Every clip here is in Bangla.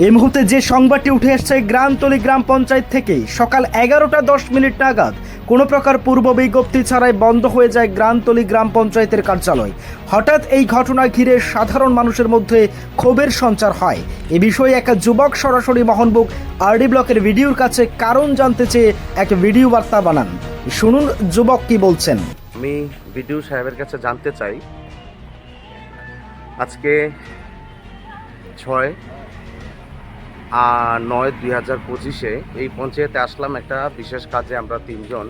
এই মুহূর্তে যে সংবাদটি উঠে এসছে গ্রামতলি গ্রাম পঞ্চায়েত থেকে, সকাল এগারোটা দশ মিনিট নাগাদ, কোনো প্রকার পূর্ব বিজ্ঞপ্তি ছাড়াই বন্ধ হয়ে যায় গ্রামতলি গ্রাম পঞ্চায়েতের কার্যালয়। হঠাৎ এই ঘটনা ঘিরে সাধারণ মানুষের মধ্যে ক্ষোভের সঞ্চার হয়। এ বিষয়ে এক যুবক সরাসরি মোহনবুক আরডি ব্লকের ভিডিওর কাছে কারণ জানতে চেয়ে এক ভিডিও বার্তা বানান। শুনুন যুবক কি বলছেন। আমি বিডিও সাহেবের কাছে জানতে চাই। আজকে ছয় নয় দুই হাজার পঁচিশে এই পঞ্চায়েতে আসলাম একটা বিশেষ কাজে আমরা তিনজন।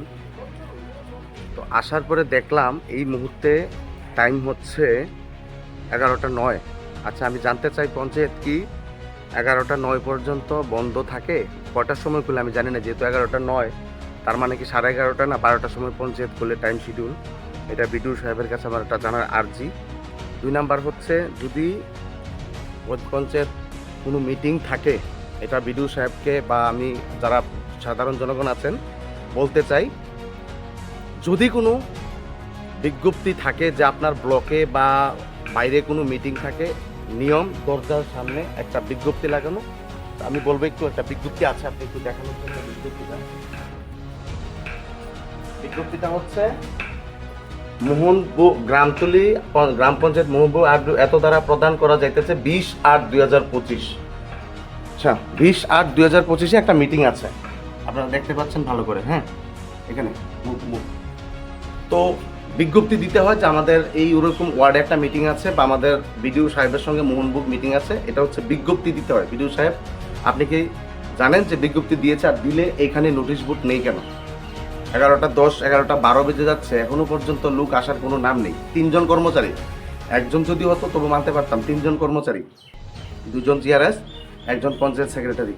তো আসার পরে দেখলাম এই মুহূর্তে টাইম হচ্ছে এগারোটা নয়। আচ্ছা আমি জানতে চাই পঞ্চায়েত কি এগারোটা নয় পর্যন্ত বন্ধ থাকে? কটার সময় খুলে? আমি জানি না, যেহেতু এগারোটা নয়, তার মানে কি সাড়ে এগারোটা না বারোটার সময় পঞ্চায়েত খুলে টাইম শিডিউল এটা বিডিও সাহেবের কাছে আমার একটা জানার আর্জি। দুই নাম্বার হচ্ছে, যদি পঞ্চায়েত কোনো মিটিং থাকে, এটা বিডিও সাহেবকে বা আমি যারা সাধারণ জনগণ আছেন বলতে চাই, যদি কোনো বিজ্ঞপ্তি থাকে যে আপনার ব্লকে বা বাইরে কোনো মিটিং থাকে, নিয়ম, দরজার সামনে একটা বিজ্ঞপ্তি লাগানো। আমি বলব একটু, একটা বিজ্ঞপ্তি আছে, আপনি একটু দেখানোর জন্য বিজ্ঞপ্তিটা। বিজ্ঞপ্তিটা হচ্ছে মোহনবু গ্রামতলি গ্রাম পঞ্চায়েত মোহনবু আট- এত দ্বারা প্রদান করা যাইতেছে বিশ আট দুই হাজার পঁচিশ। আচ্ছা বিশ আট দুই হাজার পঁচিশে একটা মিটিং আছে। আপনারা দেখতে পাচ্ছেন ভালো করে হ্যাঁ? এখানে তো বিজ্ঞপ্তি দিতে হয় যে আমাদের এই ওরকম ওয়ার্ডে একটা মিটিং আছে বা আমাদের বিডিও সাহেবের সঙ্গে মোহনবুক মিটিং আছে। এটা হচ্ছে বিজ্ঞপ্তি দিতে হয়। বিডিও সাহেব, আপনি কি জানেন যে বিজ্ঞপ্তি দিয়েছে আর দিলে এখানে নোটিশ বোর্ড নেই কেন? এগারোটা দশ, এগারোটা বারো বেজে যাচ্ছে, এখনও পর্যন্ত লোক আসার কোনো নাম নেই। তিনজন কর্মচারী। একজন যদি হতো, তবু মানতে পারতাম, তিনজন কর্মচারী। দুজন জিআরএস একজন পঞ্চায়েত সেক্রেটারি।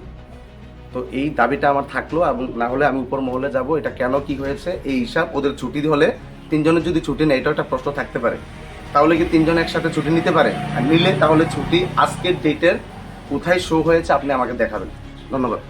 তো এই দাবিটা আমার থাকল, এবং না হলে আমি উপর মহলে যাব, এটা কেন কি হয়েছে, এই হিসাব, ওদের ছুটি হলে তিনজনের যদি ছুটি নেই এটাও একটা প্রশ্ন থাকতে পারে। তাহলে কি তিনজন একসাথে ছুটি নিতে পারে? আর নিলে তাহলে ছুটি আজকের ডেটের কোথায় শো হয়েছে, আপনি আমাকে দেখাবেন। ধন্যবাদ।